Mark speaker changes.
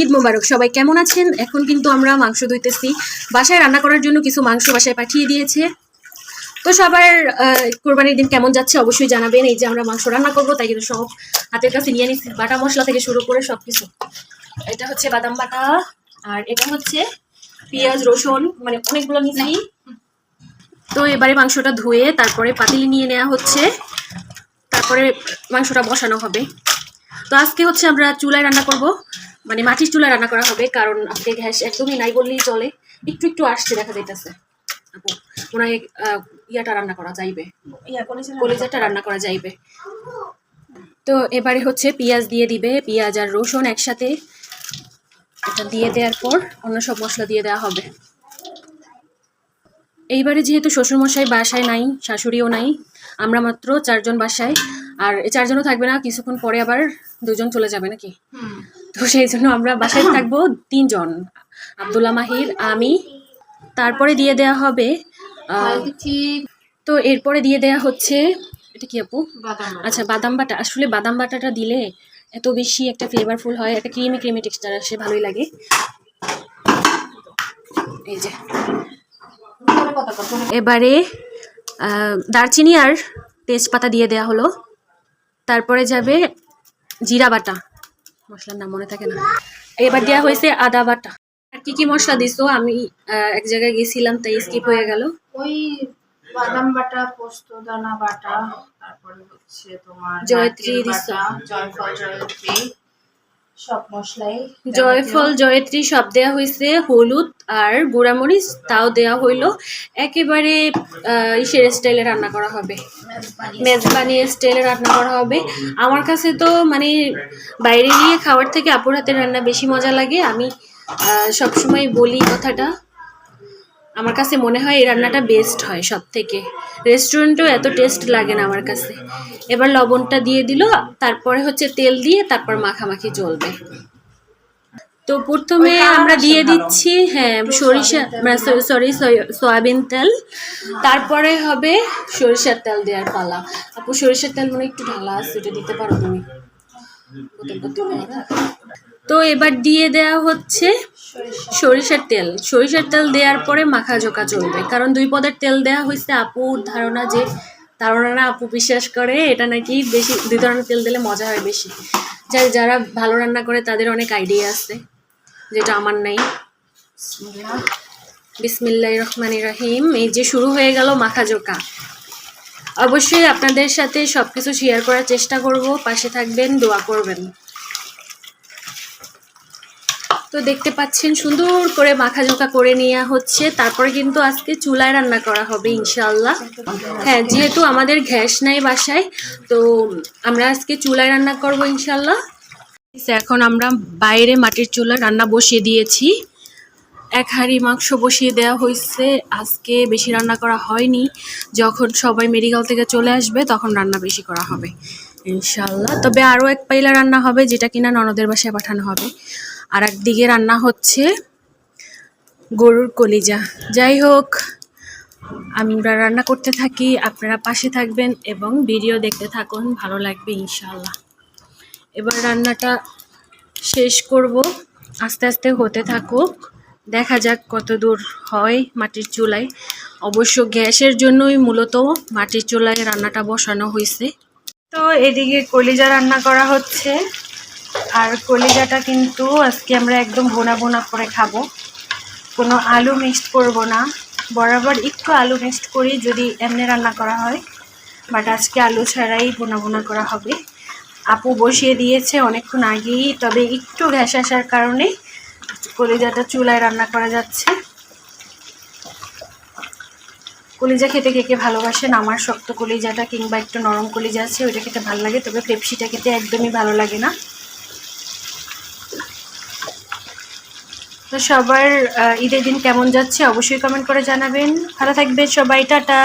Speaker 1: ঈদ মোবারক। সবাই কেমন আছেন? এখন কিন্তু আমরা মাংস ধুইতেছি। বাসায় রান্না করার জন্য কিছু মাংস বাসায় পাঠিয়ে দিয়েছে। তো সবার কোরবানির দিন কেমন যাচ্ছে অবশ্যই জানাবেন। এই যে আমরা মাংস রান্না করব, তাই কিন্তু সব হাতের কাছে নিয়ে নিচ্ছি। বাটা মশলা থেকে শুরু করে সব কিছু এটা হচ্ছে বাদাম বাটা আর এটা হচ্ছে পেঁয়াজ, রসুন মানে অনেকগুলো নিচ্ছি তো এবারে মাংসটা ধুয়ে তারপরে পাতিলি নিয়ে নেওয়া হচ্ছে। তারপরে মাংসটা বসানো হবে। তো আজকে হচ্ছে আমরা চুলায় রান্না করব। মানে মাটির চুলা রান্না করা হবে কারণ আজকে গ্যাস একদমই নাই বললেই চলে। একটু একটু আসছে দেখা যাইতেছে। আপু ইয়াটা রান্না করা যাইবে।
Speaker 2: করেছে না?
Speaker 1: কলিজাটা রান্না করা যাইবে। তো এবারে হচ্ছে পেঁয়াজ দিয়ে দিবে পেঁয়াজ আর রসুন একসাথে। এটা দিয়ে দেওয়ার পর অন্য সব মশলা দিয়ে দেওয়া হবে। এইবারে যেহেতু শ্বশুরমশাই বাসায় নাই শাশুড়িও নাই আমরা মাত্র চারজন বাসায়। আর চারজনও থাকবে না কিছুক্ষণ পরে আবার দুজন চলে যাবে নাকি। তো সেই জন্য আমরা বাসায় থাকব তিনজন। আব্দুল্লা মাহির আমি। তারপরে দিয়ে দেওয়া হবে তো এরপরে দিয়ে দেয়া হচ্ছে এটা কি আপু? আচ্ছা বাদাম বাটা। আসলে বাদাম বাটাটা দিলে এত বেশি একটা ফ্লেভারফুল হয় একটা ক্রিমি ক্রিমি টেক্সচার আসে ভালোই লাগে। এই যে। এবারে দারচিনি আর তেজপাতা দিয়ে দেয়া হলো। তারপরে যাবে জিরা বাটা। মশলার নাম মনে থাকে না। এবার দেওয়া হয়েছে আদা বাটা। আর কি কি মশলা দিছো? আমি এক জায়গায় গেছিলাম তাই স্কিপ হয়ে গেল।
Speaker 2: ওই বাদাম বাটা পোস্ত দানা বাটা তারপরে হচ্ছে তোমার
Speaker 1: জয়ত্রী দিছো।
Speaker 2: জয়ফল জয়ত্রী সব মশলাই
Speaker 1: জয়ফল জয়ত্রী সব দেয়া হয়েছে হলুদ আর গুঁড়ামরিচ তাও দেয়া হইল। একেবারে ইসের স্টাইলে রান্না করা হবে। মেজবানি স্টাইলে রান্না করা হবে। আমার কাছে তো মানে বাইরে গিয়ে খাওয়ার থেকে আপুর হাতের রান্না বেশি মজা লাগে। আমি সবসময় বলি কথাটা। আমার কাছে মনে হয় এই রান্নাটা বেস্ট হয় সব থেকে রেস্টুরেন্টেও এত টেস্ট লাগে না আমার কাছে। এবার লবণটা দিয়ে দিল, তারপরে হচ্ছে তেল দিয়ে তারপর মাখামাখি চলবে। তো প্রথমে আমরা দিয়ে দিচ্ছি হ্যাঁ সরিষা
Speaker 2: তেল।
Speaker 1: সরি সয়াবিন তেল। তারপরে হবে সরিষার তেল দেওয়ার পালা। আপু সরিষার তেল মনে হয় একটু ঢালা আছে ওটা দিতে পারো তুমি? তো এবার দিয়ে দেওয়া হচ্ছে সরিষার তেল। সরিষার তেল দেওয়ার পরে মাখা জোকা চলবে। কারণ দুই পদের তেল দেওয়া হয়েছে আপুর ধারণা যে ধারণা না আপু বিশ্বাস করে এটা নাকি বেশি দুই ধরনের তেল দিলে মজা হয় বেশি। যাই যারা ভালো রান্না করে তাদের অনেক আইডিয়া আছে। যেটা আমার নাই। বিসমিল্লাহ রহমান রাহিম এই যে শুরু হয়ে গেল মাখা জোকা অবশ্যই আপনাদের সাথে সব কিছু শেয়ার করার চেষ্টা করব। পাশে থাকবেন, দোয়া করবেন। তো দেখতে পাচ্ছেন, সুন্দর করে মাখা জোকা করে নেওয়া হচ্ছে। তারপরে কিন্তু আজকে চুলায় রান্না করা হবে ইনশাল্লাহ হ্যাঁ যেহেতু আমাদের গ্যাস নাই বাসায়, তো আমরা আজকে চুলায় রান্না করব ইনশাল্লাহ এখন আমরা বাইরে মাটির চুলা রান্না বসিয়ে দিয়েছি। এক হাঁড়ি মাংস বসিয়ে দেওয়া হয়েছে। আজকে বেশি রান্না করা হয়নি। যখন সবাই মেডিকেল থেকে চলে আসবে, তখন রান্না বেশি করা হবে। ইনশাল্লাহ তবে আরও এক পাইলা রান্না হবে, যেটা কিনা ননদের বাসায় পাঠানো হবে। আর একদিকে রান্না হচ্ছে গরুর কলিজা। যাই হোক, আমরা রান্না করতে থাকি। আপনারা পাশে থাকবেন এবং ভিডিও দেখতে থাকুন। ভালো লাগবে ইনশাল্লাহ এবার রান্নাটা শেষ করব। আস্তে আস্তে হতে থাকুক। দেখা যাক কত দূর হয় মাটির চুলায়। অবশ্য গ্যাসের জন্যই মূলত মাটির চুলায় রান্নাটা বসানো হয়েছে। তো এদিকে কলিজা রান্না করা হচ্ছে। আর কলিজাটা কিন্তু আজকে আমরা একদম বোনা বোনা করে খাব। কোনো আলু মিক্সড করব না। বরাবর একটু আলু মিক্সড করি যদি এমনি রান্না করা হয়। বাট আজকে আলু ছাড়াই বোনা বোনা করা হবে। আপু বসিয়ে দিয়েছে অনেকক্ষণ আগেই, তবে একটু গ্যাস আসার কারণে কলিজাটা চুলায় রান্না করা যাচ্ছে। কলিজা খেতে কে কে ভালোবাসেন? আমার শক্ত কলিজাটা কিংবা একটু নরম কলিজা আছে, ওইটা খেতে ভালো লাগে, তবে পেপসিটা খেতে একদমই ভালো লাগে না। তো সবার ঈদের দিন কেমন যাচ্ছে অবশ্যই কমেন্ট করে জানাবেন। ভালো থাকবেন সবাই, টাটা।